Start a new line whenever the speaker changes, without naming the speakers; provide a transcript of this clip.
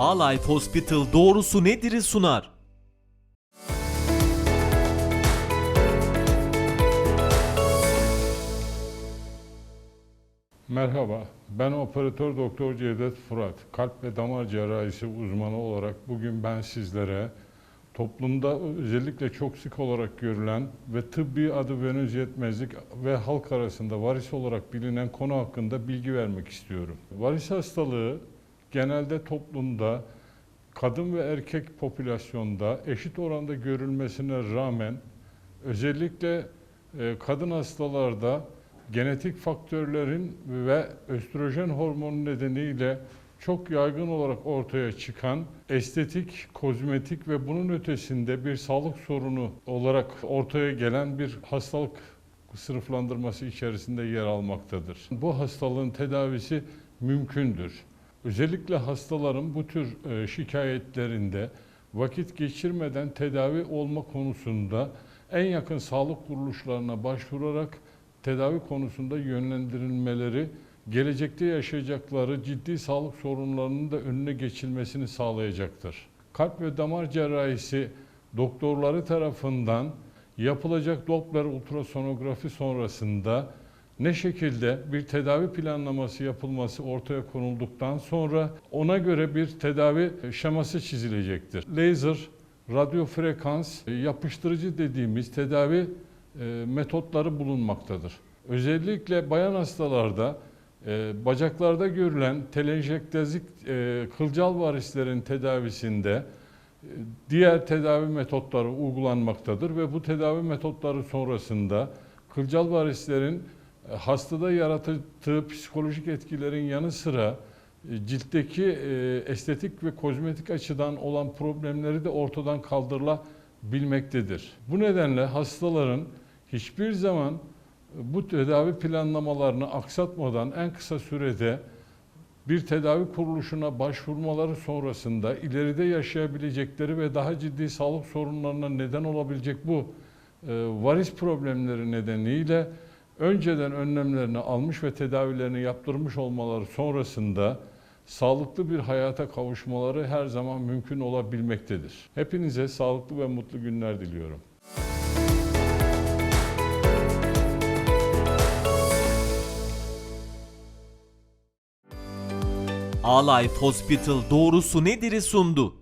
A-Life Hospital doğrusu nedir'i sunar.
Merhaba, ben operatör doktor Cevdet Fırat. Kalp ve damar cerrahisi uzmanı olarak bugün ben sizlere toplumda özellikle çok sık olarak görülen ve tıbbi adı venöz yetmezlik ve halk arasında varis olarak bilinen konu hakkında bilgi vermek istiyorum. Varis hastalığı genelde toplumda kadın ve erkek popülasyonda eşit oranda görülmesine rağmen özellikle e, kadın hastalarda genetik faktörlerin ve östrojen hormonu nedeniyle çok yaygın olarak ortaya çıkan estetik, kozmetik ve bunun ötesinde bir sağlık sorunu olarak ortaya gelen bir hastalık sınıflandırması içerisinde yer almaktadır. Bu hastalığın tedavisi mümkündür. Özellikle hastaların bu tür e, şikayetlerinde vakit geçirmeden tedavi olma konusunda en yakın sağlık kuruluşlarına başvurarak tedavi konusunda yönlendirilmeleri gelecekte yaşayacakları ciddi sağlık sorunlarının da önüne geçilmesini sağlayacaktır. Kalp ve damar cerrahisi doktorları tarafından yapılacak Doppler ultrasonografi sonrasında ne şekilde bir tedavi planlaması yapılması ortaya konulduktan sonra ona göre bir tedavi şeması çizilecektir. Laser, radyo frekans, yapıştırıcı dediğimiz tedavi e, metotları bulunmaktadır. Özellikle bayan hastalarda e, bacaklarda görülen telenjektazik e, kılcal varislerin tedavisinde e, diğer tedavi metotları uygulanmaktadır ve bu tedavi metotları sonrasında kılcal varislerin e, hastada yarattığı psikolojik etkilerin yanı sıra e, ciltteki e, estetik ve kozmetik açıdan olan problemleri de ortadan kaldırılabilmektedir. Bu nedenle hastaların hiçbir zaman bu tedavi planlamalarını aksatmadan en kısa sürede bir tedavi kuruluşuna başvurmaları sonrasında ileride yaşayabilecekleri ve daha ciddi sağlık sorunlarına neden olabilecek bu e, varis problemleri nedeniyle önceden önlemlerini almış ve tedavilerini yaptırmış olmaları sonrasında sağlıklı bir hayata kavuşmaları her zaman mümkün olabilmektedir. Hepinize sağlıklı ve mutlu günler diliyorum.
A-Life Hospital doğrusu nedir'i sundu.